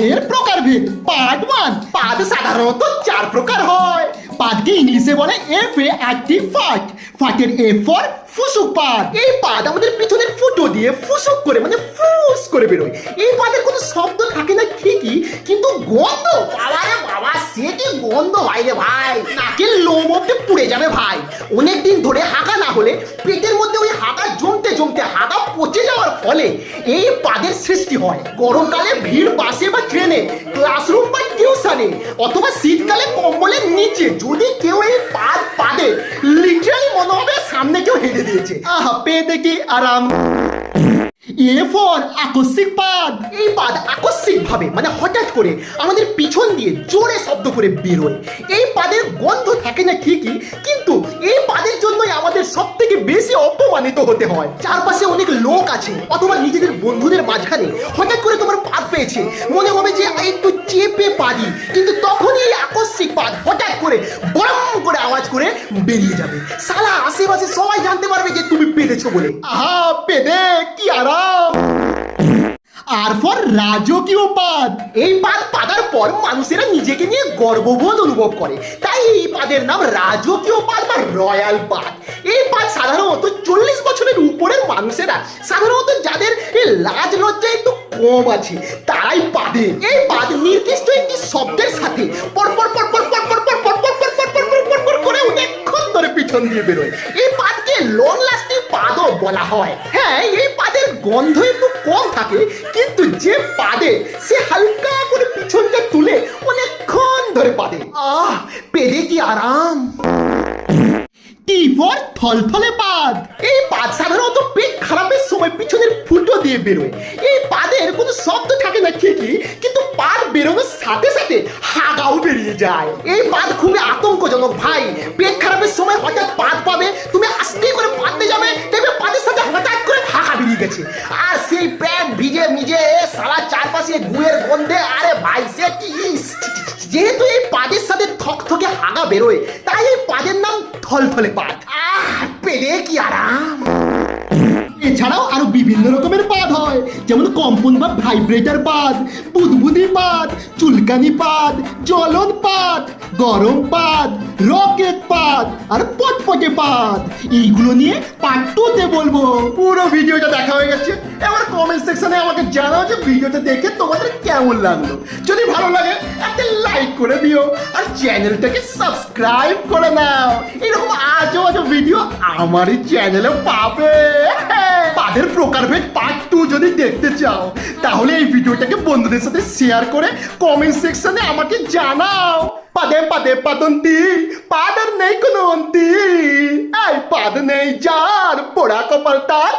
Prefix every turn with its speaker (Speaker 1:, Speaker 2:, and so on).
Speaker 1: পাদের প্রকারভেদ। Part one পাদ সাধারণত চার প্রকার হয়। পাদকে ইংলিশে বলে এফ এ অ্যাক্টিভ ফাট ফাটের এ ফর ফুসুক পাদ এই পাদ আমাদের পিছনের ফুটো দিয়ে ফুসুক করে মানে ফুস করে বেরোয়। এই পাদের কোনো শব্দ থাকে না ঠিকই, কিন্তু গন্ধ, বাবা রে বাবা, সে কি গন্ধ? ভাই রে ভাই, নাকের লোম অব্দি পুড়ে যাবে ভাই। অনেক ধরে হাঁকা না হলে পেটের মধ্যে ওই জমতে জমতে হাদা পচে যাওয়ার ফলে এই পাদের সৃষ্টি হয়। গরমকালে ভিড় বাসে বা ট্রেনে ক্লাসরুম বা টিউশনে অথবা শীতকালে কম্বলের নিচে যদি কেউ এই পাদ পাদে লিটারালি মনে হবে সামনে কেউ হেঁটে দিয়েছে। আহা, পেয়ে দেখি, আরাম। এ ফর আকস্মিক পাদ এই পাদ আকস্মিক ভাবে মানে হঠাৎ করে আমাদের পিছন দিয়ে জোরে শব্দ করে বেরোয়। এই পাদের গন্ধ থাকে না ঠিকই কিন্তু এই পাদের জন্যই আমাদের সব থেকে বেশি অপমানিত হতে হয়। চারপাশে অনেক লোক আছে অথবা নিজেদের বন্ধুদের মাঝখানে হঠাৎ করে তোমার পাদ পেয়েছে। মনে হবে যে একটু চেপে পারি কিন্তু তখনই এই আকস্মিক পাদ হঠাৎ করে বরম করে আওয়াজ করে বেরিয়ে যাবে। সালা আশেপাশে সবাই জানতে পারবে যে তুমি পেরেছ বলে। আহা পেদে কি আরাম! আর ফর রাজকীয় পাদ এই পাদ পাদার পর মানুষেরা নিজেকে নিয়ে গর্ববোধ অনুভব করে। তাই এই পাদের নাম রাজকীয় পাদ বা রয়্যাল পাদ এই পাদ সাধারণত চল্লিশ বছরের উপরের মানুষেরা, সাধারণত যাদের এই লাজ লজ্জা একটু কম আছে, তারাই পাদে এই পাদ নির্দিষ্ট একটি শব্দের সাথে পরপর পরপর পরপর পরপর পরপর পরপর পরপর পর করে অনেকক্ষণ ধরে পিছন দিয়ে বেরোয়। এই পাদকে লং লাস্টিং পাদও বলা হয়। হ্যাঁ এই পাদের গন্ধ একটু কম থাকে, কিন্তু যে পাদে, সে হালকা করে পিছনটা তুলে অনেকক্ষণ ধরে পাদে। আহ পেরে কি আরাম? থলথলে পাদ? এই পাদ সাধারণত পেট খারাপের সময় পিছনের ফুটো দিয়ে বেরোয়। এই পাদের কোনো শব্দ থাকে না ঠিকই, কিন্তু পাদ বেরোনোর সাথে সাথে হাগাও বেরিয়ে যায়। এই পাদ খুবই আতঙ্কজনক, ভাই। পেট খারাপের সময় হঠাৎ পাদ পাবে, তুমি আস্তে করে পাদতে যাবে, দেখবে পাদের সাথে হঠাৎ করে হাঁকা বেরিয়ে গেছে। সেই প্যান্ট ভিজে মিজে সারা চারপাশে গুয়ের গন্ধে, আরে ভাই, সে কি যেহেতু এই পাদের সাথে থকথকে হাগা বেরোয়, তাই এই পাদের নাম থলথলে পাদ আহ, পেলে কি আরাম? এছাড়াও আরও বিভিন্ন রকমের পাদ হয়, যেমন কম্পন বা ভাইব্রেটার পাদ বুদবুদি পাদ চুলকানি পাদ জ্বলন পাদ গরম পাদ রকেট পাদ আর পটপটে পাদ এইগুলো নিয়ে পার্ট টুতে বলব। পুরো ভিডিওটা দেখা হয়ে গেছে। কমেন্ট সেকশনে আমাকে জানাও যে ভিডিওটা দেখে তোমাদের কেমন লাগল। যদি ভালো লাগে, একটা লাইক করে দিও আর চ্যানেলটাকে সাবস্ক্রাইব করে নাও। এরকম আজও আজও ভিডিও আমারই চ্যানেলে পাবে। পাদের প্রকারভেদ পার্ট টু যদি দেখতে চাও, তাহলে এই ভিডিওটাকে বন্ধুদের সাথে শেয়ার করে কমেন্ট সেকশনে আমাকে জানাও। পাদে পাদে পাদন্তি, পাদের নেই কোনো অন্তি। এই পাদ নেই যার পোড়া কপাল তার